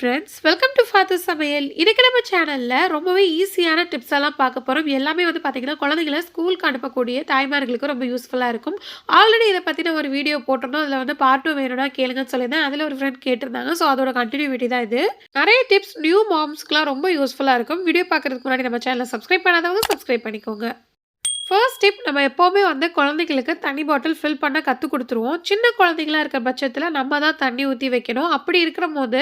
Friends welcome to father சமையல் இன்றைக்கி நம்ம சேனலில் ரொம்பவே ஈஸியான டிப்ஸ் எல்லாம் பார்க்க போகிறோம் எல்லாமே வந்து பார்த்திங்கன்னா குழந்தைங்களை ஸ்கூலுக்கு அனுப்பக்கூடிய தாய்மார்களுக்கு ரொம்ப யூஸ்ஃபுல்லாக இருக்கும். ஆல்ரெடி இதை பற்றின ஒரு வீடியோ போட்டிருந்தோம். அதில் வந்து பார்ட் டூ வேணும்னா கேளுங்கன்னு சொல்லியிருந்தேன். அதில் ஒரு ஃப்ரெண்ட் கேட்டிருந்தாங்க. ஸோ அதோட கண்டினியூட்டி தான் இது. நிறைய டிப்ஸ் நியூ மாம்ஸ்க்குலாம் ரொம்ப யூஸ்ஃபுல்லாக இருக்கும். வீடியோ பார்க்குறதுக்கு முன்னாடி நம்ம சேனலை சப்ஸ்கிரைப் பண்ணாதவங்க சப்ஸ்கிரைப் பண்ணிக்கோங்க. ஃபர்ஸ்ட் ஸ்டெப் நம்ம எப்போவுமே வந்து குழந்தைங்களுக்கு தண்ணி பாட்டில் ஃபில் பண்ண கற்றுக் கொடுத்துருவோம். சின்ன குழந்தைங்களா இருக்கிற பட்சத்தில் நம்ம தான் தண்ணி ஊற்றி வைக்கணும். அப்படி இருக்கிற போது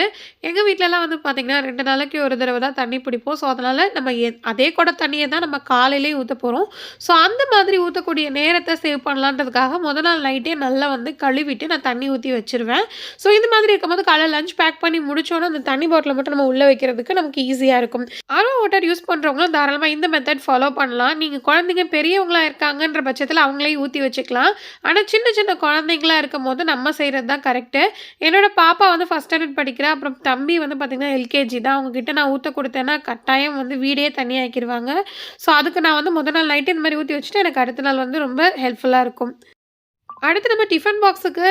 எங்கள் வீட்டிலலாம் வந்து பார்த்திங்கன்னா ரெண்டு நாளைக்கு ஒரு தடவை தான் தண்ணி பிடிப்போம். ஸோ அதனால் நம்ம எ அதே கூட தண்ணியை தான் நம்ம காலையிலே ஊற்ற போகிறோம் ஸோ அந்த மாதிரி ஊற்றக்கூடிய நேரத்தை சேவ் பண்ணலான்றதுக்காக முத நாள் நைட்டே நல்லா வந்து கழுவிட்டு நான் தண்ணி ஊற்றி வச்சிருவேன். ஸோ இந்த மாதிரி இருக்கும்போது காலையில் லஞ்ச் பேக் பண்ணி முடிச்சோன்னே அந்த தண்ணி பாட்டிலை மட்டும் நம்ம உள்ளே வைக்கிறதுக்கு நமக்கு ஈஸியாக இருக்கும். ஆர்வ வாட்டர் யூஸ் பண்ணுறவங்களும் தாராளமாக இந்த மெத்தட் ஃபாலோ பண்ணலாம். நீங்கள் குழந்தைங்க பெரிய பெரியவங்களாக இருக்காங்கன்ற பட்சத்தில் அவங்களையும் ஊற்றி வச்சுக்கலாம். ஆனால் சின்ன சின்ன குழந்தைங்களா இருக்கும் போது நம்ம செய்கிறது தான் கரெக்டு என்னோடய பாப்பா வந்து ஃபஸ்ட் ஸ்டாண்டர்ட் படிக்கிறா. அப்புறம் தம்பி வந்து பார்த்திங்கன்னா எல்கேஜி தான். அவங்கக்கிட்ட நான் ஊற்ற கொடுத்தேன்னா கட்டாயம் வந்து வீடே தண்ணி ஸோ அதுக்கு நான் வந்து முதல் நாள் நைட்டு இந்த மாதிரி ஊற்றி வச்சுட்டு எனக்கு அடுத்த நாள் வந்து ரொம்ப ஹெல்ப்ஃபுல்லாக இருக்கும். அடுத்து நம்ம டிஃபன் பாக்ஸுக்கு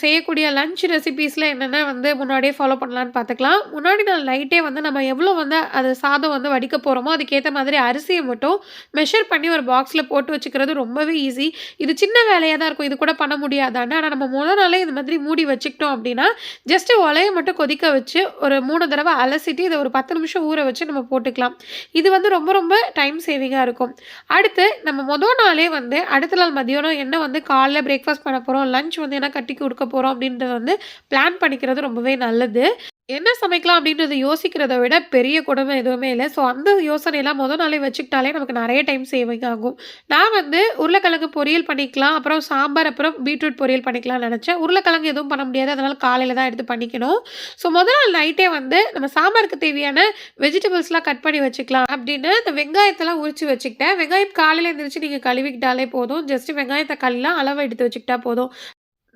செய்யக்கூடிய லஞ்ச் ரெசிபீஸில் என்னென்ன வந்து முன்னாடியே ஃபாலோ பண்ணலான்னு பார்த்துக்கலாம் முன்னாடி நாள் நைட்டே வந்து நம்ம எவ்வளோ வந்து அது சாதம் வந்து வடிக்க போகிறோமோ அதுக்கேற்ற மாதிரி அரிசியை மட்டும் மெஷர் பண்ணி ஒரு பாக்ஸில் போட்டு வச்சுக்கிறது ரொம்பவே ஈஸி இது சின்ன வேலையாக தான் இருக்கும். இது கூட பண்ண முடியாதான்னு. ஆனால் நம்ம முதல் நாளே இது மாதிரி மூடி வச்சுக்கிட்டோம் அப்படின்னா ஜஸ்ட்டு ஒலையை மட்டும் கொதிக்க வச்சு ஒரு மூணு தடவை அலசிட்டு இதை ஒரு பத்து நிமிஷம் ஊற வச்சு நம்ம போட்டுக்கலாம். இது வந்து ரொம்ப ரொம்ப டைம் சேவிங்காக இருக்கும். அடுத்து நம்ம முதல் நாளே வந்து அடுத்த நாள் மதியானம் என்ன வந்து காலைல பிரேக்ஃபாஸ்ட் பண்ண போகிறோம் லஞ்ச் வந்து என்ன கட்டி கொடுக்க போகிறோம் அப்படின்றத வந்து பிளான் பண்ணிக்கிறது ரொம்பவே நல்லது. என்ன சமைக்கலாம் அப்படின்றத யோசிக்கிறத விட பெரிய குடும்பம் எதுவுமே இல்லை. ஸோ அந்த யோசனையெல்லாம் முதல் நாளே வச்சுக்கிட்டாலே நமக்கு நிறைய டைம் சேவிங் ஆகும். நான் வந்து உருளைக்கிழங்கு பொரியல் பண்ணிக்கலாம் அப்புறம் சாம்பார் அப்புறம் பீட்ரூட் பொரியல் பண்ணிக்கலாம்னு நினச்சேன். உருளைக்கிழங்கு எதுவும் பண்ண முடியாது. அதனால் காலையில் தான் எடுத்து பண்ணிக்கணும். ஸோ முதல் நாள் நைட்டே வந்து நம்ம சாம்பாருக்கு தேவையான வெஜிடபிள்ஸ்லாம் கட் பண்ணி வச்சுக்கலாம் அப்படின்னு இந்த வெங்காயத்தெல்லாம் உரிச்சு வச்சுக்கிட்டேன். வெங்காயம் காலையில் எழுந்திரிச்சு நீங்கள் கழுவிக்கிட்டாலே போதும். ஜஸ்ட் வெங்காயத்தை கல்லாம் அளவை எடுத்து வச்சுக்கிட்டா போதும்.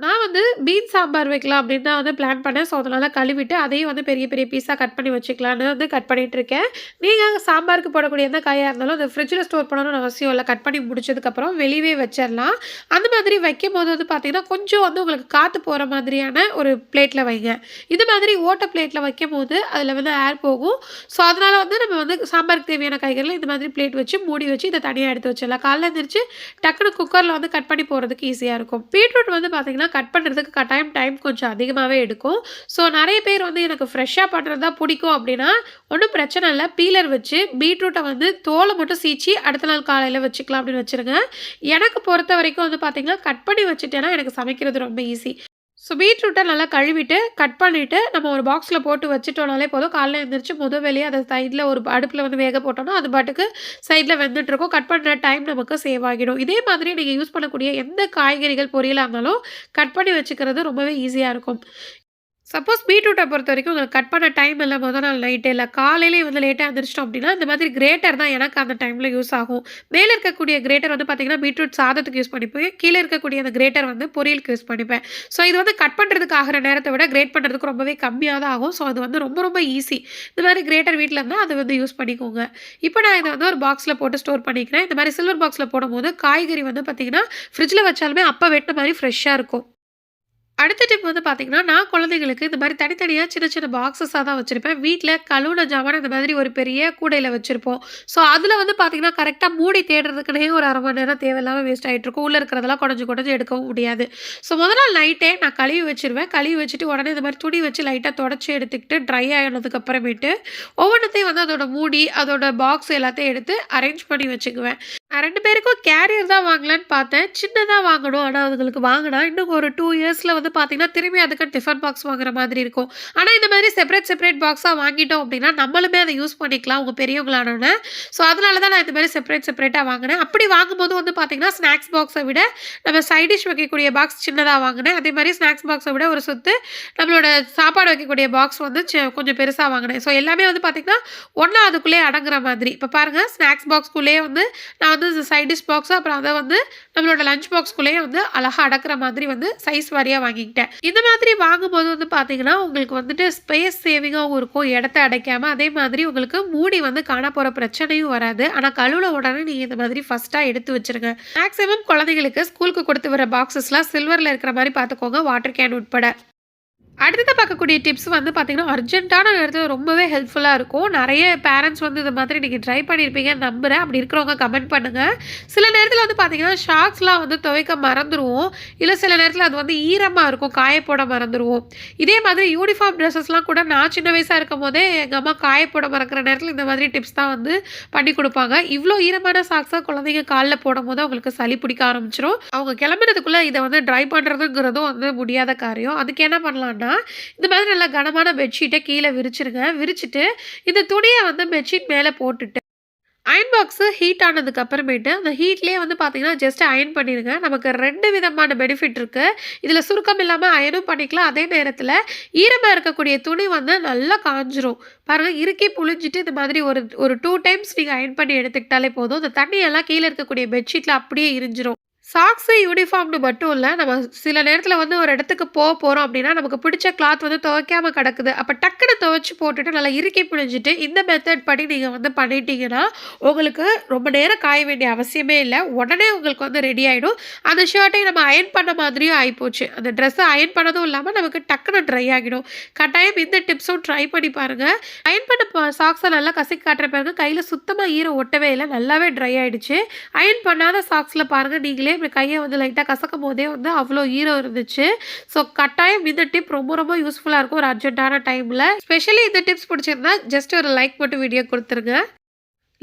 நான் வந்து பீன் சாம்பார் வைக்கலாம் அப்படின்னு தான் வந்து பிளான் பண்ணேன். ஸோ அதனால் கழுவிட்டு அதையும் வந்து பெரிய பெரிய பீஸாக கட் பண்ணி வச்சுக்கலான்னு வந்து கட் பண்ணிகிட்டு இருக்கேன். நீங்கள் சாம்பாருக்கு போடக்கூடிய எந்த காயாக இருந்தாலும் அதை ஃப்ரிட்ஜில் ஸ்டோர் பண்ணணும்னு அவசியம் இல்லை. கட் பண்ணி முடிச்சதுக்கப்புறம் வெளியவே வச்சிடலாம். அந்த மாதிரி வைக்கும் போது வந்து பார்த்திங்கன்னா கொஞ்சம் வந்து உங்களுக்கு காற்று போகிற மாதிரியான ஒரு பிளேட்டில் வைங்க. இது மாதிரி ஓட்ட பிளேட்டில் வைக்கும் போது அதில் வந்து ஏர் போகும். ஸோ அதனால் வந்து நம்ம வந்து சாம்பாருக்கு தேவையான காய்கறிகள் இந்த மாதிரி பிளேட் வச்சு மூடி வச்சு இதை தனியாக எடுத்து வச்சிடலாம். காலைல எழுந்திரிச்சு டக்குனு குக்கரில் வந்து கட் பண்ணி போகிறதுக்கு ஈஸியாக இருக்கும். பீட்ரூட் வந்து பார்த்திங்கன்னா கட் பண்ணுறதுக்கு கட்டாயம் டைம் கொஞ்சம் அதிகமாகவே எடுக்கும். ஸோ நிறைய பேர் வந்து எனக்கு ஃப்ரெஷ்ஷாக பண்ணுறது தான் பிடிக்கும் அப்படின்னா ஒன்றும் பிரச்சனை இல்லை. பீலர் வச்சு பீட்ரூட்டை வந்து தோலை மட்டும் சீச்சி அடுத்த நாள் காலையில் வச்சுக்கலாம் அப்படின்னு வச்சுருங்க. எனக்கு பொறுத்த வரைக்கும் வந்து பார்த்திங்கன்னா கட் பண்ணி வச்சுட்டேன்னா எனக்கு சமைக்கிறது ரொம்ப ஈஸி ஸோ பீட்ரூட்டை நல்லா கழுவிட்டு கட் பண்ணிவிட்டு நம்ம ஒரு பாக்ஸில் போட்டு வச்சுட்டோம்னாலே போதும். காலையில் எழுந்திரிச்சு முத வெளியே அதை சைடில் ஒரு அடுப்பில் வந்து வேக போட்டோம்னா அது பாட்டுக்கு சைடில் வெந்துட்டுருக்கும். கட் பண்ணுற டைம் நமக்கு சேவ் ஆகிடும். இதே மாதிரி நீங்கள் யூஸ் பண்ணக்கூடிய எந்த காய்கறிகள் பொரியலாக இருந்தாலும் கட் பண்ணி வச்சுக்கிறது ரொம்பவே ஈஸியாக இருக்கும். சப்போஸ் பீட்ரூட்டை பொறுத்த வரைக்கும் உங்களுக்கு கட் பண்ண டைம் இல்லை முதல் நாள் நைட்டு இல்லை காலையிலே வந்து லேட்டாக எழுந்திரிச்சிட்டோம் அப்படின்னா இந்த மாதிரி கிரேட்டர் தான் எனக்கு அந்த டைமில் யூஸ் ஆகும். மேலே இருக்கக்கூடிய கிரேட்டர் வந்து பார்த்திங்கன்னா பீட்ரூட் சாதத்துக்கு யூஸ் பண்ணிப்பேன். கீழே இருக்கக்கூடிய அந்த கிரேட்டர் வந்து பொரியலுக்கு யூஸ் பண்ணிப்பேன். ஸோ இது வந்து கட் பண்ணுறதுக்கு ஆகிற நேரத்தை விட கிரேட் பண்ணுறதுக்கு ரொம்பவே கம்மியாக தான் ஆகும். ஸோ அது வந்து ரொம்ப ரொம்ப ஈஸி இந்த மாதிரி கிரேட்டர் வீட்டில் இருந்தால் அதை வந்து யூஸ் பண்ணிக்கோங்க. இப்போ நான் இதை வந்து ஒரு பாக்ஸில் போட்டு ஸ்டோர் பண்ணிக்கிறேன். இந்த மாதிரி சில்வர் பாக்ஸில் போடும்போது காய்கறி வந்து பார்த்திங்கன்னா ஃப்ரிட்ஜில் வச்சாலுமே அப்போ வெட்டின மாதிரி ஃப்ரெஷ்ஷாக இருக்கும். அடுத்த டிப் வந்து பார்த்திங்கன்னா நான் குழந்தைங்களுக்கு இந்த மாதிரி தனித்தனியாக சின்ன சின்ன பாக்ஸஸாக தான் வச்சுருப்பேன். வீட்டில் கழுவுன ஜாமான் இந்த மாதிரி ஒரு பெரிய கூடையில் வச்சுருப்போம். ஸோ அதில் வந்து பார்த்திங்கன்னா கரெக்டாக மூடி தேடுறதுக்குனே ஒரு அரை மணி நேரம் தேவையில்லாமல் வேஸ்ட் ஆகிட்டு இருக்கும். உள்ளே இருக்கிறதெல்லாம் குடஞ்சி குடஞ்சி எடுக்கவும் முடியாது. ஸோ முதல் நாள் நைட்டே நான் கழுவி வச்சுருவேன். கழுவி வச்சுட்டு உடனே இந்த மாதிரி துணி வச்சு லைட்டாக தொடச்சி எடுத்துக்கிட்டு ட்ரை ஆகினதுக்கப்புறமேட்டு ஒவ்வொன்றத்தையும் வந்து அதோட மூடி அதோட பாக்ஸ் எல்லாத்தையும் எடுத்து அரேஞ்ச் பண்ணி வச்சுக்குவேன். நான் ரெண்டு பேருக்கும் கேரியர் தான் வாங்கலான்னு பார்த்தேன். சின்னதாக வாங்கணும். ஆனால் அதுங்களுக்கு வாங்கினா இன்னும் ஒரு டூ இயர்ஸில் வந்து பார்த்தீங்கன்னா திரும்பி அதுக்கு டிஃபன் பாக்ஸ் வாங்குற மாதிரி இருக்கும். ஆனால் இந்த மாதிரி செப்பரேட் செப்பரேட் பாக்ஸாக வாங்கிட்டோம் அப்படின்னா நம்மளுமே அதை யூஸ் பண்ணிக்கலாம் உங்கள் பெரியவங்களானோன்னு ஸோ அதனால தான் நான் இந்த மாதிரி செப்பரேட் செப்பரேட்டாக வாங்கினேன். அப்படி வாங்கும்போது வந்து பார்த்தீங்கன்னா ஸ்நாக்ஸ் பாக்ஸை விட நம்ம சைடிஷ் வைக்கக்கூடிய பாக்ஸ் சின்னதாக வாங்கினேன். அதே மாதிரி ஸ்நாக்ஸ் பாக்ஸை விட ஒரு சொத்து நம்மளோட சாப்பாடு வைக்கக்கூடிய பாக்ஸ் வந்து கொஞ்சம் பெருசாக வாங்கினேன். ஸோ எல்லாமே வந்து பார்த்திங்கன்னா ஒன்றா அதுக்குள்ளே அடங்குற மாதிரி. இப்போ பாருங்கள் ஸ்நாக்ஸ் பாக்ஸ்க்குள்ளேயே வந்து நான் வந்து சைடிஷ் டிஷ் பாக்ஸ் அப்புறம் அதை வந்து நம்மளோட லஞ்ச் பாக்ஸ்க்குள்ளேயே வந்து அழகாக அடக்கிற மாதிரி வந்து சைஸ் வாரியாக வாங்கிக்கிட்டேன். இந்த மாதிரி வாங்கும்போது வந்து பார்த்தீங்கன்னா உங்களுக்கு வந்துட்டு ஸ்பேஸ் சேவிங்காகவும் இருக்கும் இடத்த அடைக்காமல் அதே மாதிரி உங்களுக்கு மூடி வந்து காண போகிற பிரச்சனையும் வராது. ஆனால் கழுவுல உடனே நீங்கள் இந்த மாதிரி ஃபஸ்ட்டாக எடுத்து வச்சுருங்க. மேக்ஸிமம் குழந்தைங்களுக்கு ஸ்கூலுக்கு கொடுத்து வர பாக்ஸஸ்லாம் சில்வரில் இருக்கிற மாதிரி பார்த்துக்கோங்க வாட்டர் கேன் உட்பட. அடுத்தது பார்க்கக்கூடிய டிப்ஸ் வந்து பார்த்தீங்கன்னா, அர்ஜென்ட்டான நேரத்தில் ரொம்பவே ஹெல்ப்ஃபுல்லாக இருக்கும். நிறைய பேரண்ட்ஸ் வந்து இந்த மாதிரி நீங்கள் ட்ரை பண்ணியிருப்பீங்கன்னு நம்புகிறேன் அப்படி இருக்கிறவங்க கமெண்ட் பண்ணுங்க. சில நேரத்தில் வந்து பார்த்தீங்கன்னா, ஷாக்ஸ்லாம் வந்து துவைக்க மறந்துடுவோம் இல்லை சில நேரத்தில் அது வந்து ஈரமாக இருக்கும். காய போட இதே மாதிரி யூனிஃபார்ம் ட்ரெஸ்ஸஸ்லாம் கூட நான் சின்ன வயசா இருக்கும்போதே, எங்கள் அம்மா காய போட மறக்கிற நேரத்தில் இந்த மாதிரி டிப்ஸ் தான் வந்து பண்ணி கொடுப்பாங்க இவ்வளோ ஈரமான சாக்ஸ குழந்தைங்க காலில் போடும் போது அவங்களுக்கு சளி பிடிக்க ஆரம்பிச்சுரும். அவங்க கிளம்புறதுக்குள்ளே இதை வந்து ட்ரை பண்ணுறதுங்கிறதும் வந்து முடியாத காரியம். அதுக்கு என்ன பண்ணலான்னா, இந்த மாதிரி நல்லா கனமான பெட்ஷீட்டை கீழே விரிச்சிருங்க. விரிச்சுட்டு, இந்த துணியை வந்து பெட்ஷீட் மேலே போட்டுட்டு, அயன் பாக்ஸு ஹீட் ஆனதுக்கு அப்புறமேட்டு, அந்த ஹீட்லேயே வந்து பார்த்திங்கன்னா ஜஸ்ட் அயன் பண்ணிடுங்க நமக்கு ரெண்டு விதமான பெனிஃபிட் இருக்குது இதில் சுருக்கம் இல்லாமல் அயர்னும் பண்ணிக்கலாம். அதே நேரத்தில் ஈரமாக இருக்கக்கூடிய துணி வந்து நல்லா காய்ஞ்சிரும். பாருங்க இறுக்கி புழிஞ்சிட்டு இந்த மாதிரி ஒரு ஒரு டூ டைம்ஸ் நீங்கள் அயன் பண்ணி எடுத்துக்கிட்டாலே போதும். இந்த தண்ணியெல்லாம் கீழே இருக்கக்கூடிய பெட்ஷீட்டில் அப்படியே இரிஞ்சிரும். சாக்ஸு, யூனிஃபார்ம்னு மட்டும் இல்லை நம்ம சில நேரத்தில் வந்து ஒரு இடத்துக்கு போக போகிறோம் அப்படின்னா, நமக்கு பிடிச்ச கிளாத் வந்து துவைக்காம கிடக்குது. அப்போ டக்குன்னு துவைச்சி போட்டுட்டு, நல்லா இறுக்கி பிடிஞ்சிட்டு இந்த மெத்தட் படி நீங்கள் வந்து பண்ணிட்டீங்கன்னா, உங்களுக்கு ரொம்ப நேரம் காய வேண்டிய அவசியமே இல்லை. உடனே உங்களுக்கு வந்து ரெடி ஆகிடும் அந்த ஷர்ட்டையும் நம்ம அயர்ன் பண்ண மாதிரியும் ஆகிப்போச்சு அந்த ட்ரெஸ்ஸை அயர்ன் பண்ணதும் இல்லாமல் நமக்கு டக்குன்னு ட்ரை ஆகிடும். கட்டாயம் இந்த டிப்ஸும் ட்ரை பண்ணி பாருங்கள் அயர்ன் பண்ண சாக்ஸை நல்லா கசி காட்டுற பிறகு கையில் சுத்தமாக ஈரம் ஒட்டவே இல்லை. நல்லாவே ட்ரை ஆகிடுச்சு அயர்ன் பண்ணாத சாக்ஸில் பாருங்கள் நீங்களே இப்படி கையை வந்து லைட்டா கசக்கும்போதே வந்து அவ்வளோ ஈரம் இருந்துச்சு. ஸோ கட்டாயம் இந்த டிப் ரொம்ப ரொம்ப யூஸ்ஃபுல்லா இருக்கும். ஒரு அர்ஜென்ட்டான டைம்ல. ஸ்பெஷலி இந்த டிப்ஸ் பிடிச்சிருந்தா, ஜஸ்ட் ஒரு லைக் மட்டும் வீடியோ கொடுத்துருங்க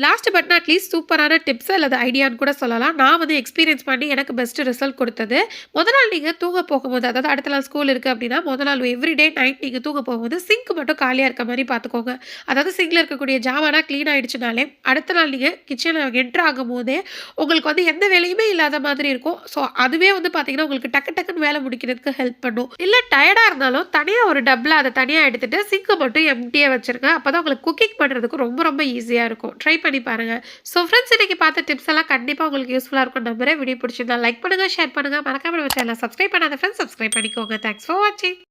லாஸ்ட் பட் நாட் லீஸ்ட் சூப்பரான டிப்ஸ் அல்லது ஐடியான்னு கூட சொல்லலாம். நான் வந்து எக்ஸ்பீரியன்ஸ் பண்ணி எனக்கு பெஸ்ட் ரிசல்ட் கொடுத்தது முதல் நாள் நீங்கள் தூங்க போகும்போது, அதாவது அடுத்த நாள் ஸ்கூல் இருக்குது அப்படின்னா, முதல் நாள் எவ்ரிடே நைட் நீங்கள் தூங்க போகும்போது, சிங்க் மட்டும் காலியாக இருக்க மாதிரி பார்த்துக்கோங்க. அதாவது சிங்கில் இருக்கக்கூடிய ஜாமான்லாம் க்ளீன் ஆகிடுச்சினாலே அடுத்த நாள் நீங்கள் கிச்சனில் என்ட்ரு ஆகும்போதே, உங்களுக்கு வந்து எந்த வேலையுமே இல்லாத மாதிரி இருக்கும். ஸோ அதுவே வந்து பார்த்தீங்கன்னா, உங்களுக்கு டக்கு டக்குன்னு வேலை முடிக்கிறதுக்கு ஹெல்ப் பண்ணும். இல்லை டயர்டாக இருந்தாலும், தனியாக ஒரு டப்பில் அதை தனியாக எடுத்துகிட்டு சிங்கை மட்டும் எம்டியாக வச்சுருங்க. அப்பதான் உங்களுக்கு குக்கிங் பண்ணுறதுக்கு ரொம்ப ரொம்ப ஈஸியாக இருக்கும். ட்ரை பண்ணி பாருங்க. ஸோ ஃப்ரெண்ட்ஸ் இன்னைக்கு பார்த்த டிப்ஸ் எல்லாம் கண்டிப்பா உங்களுக்கு யூஸ்ஃபுல்லா இருக்கும் நம்புறேன். வீடியோ பிடிச்சிருந்தா லைக் பண்ணுங்க, ஷேர் பண்ணுங்க. மறக்காமல் நம்ம சேனல் சப்ஸ்கிரைப் பண்ணாத ஃப்ரெண்ட்ஸ் சப்ஸ்கிரைப் பண்ணிக்கோங்க. தேங்க்ஸ் ஃபார் வாட்சிங்.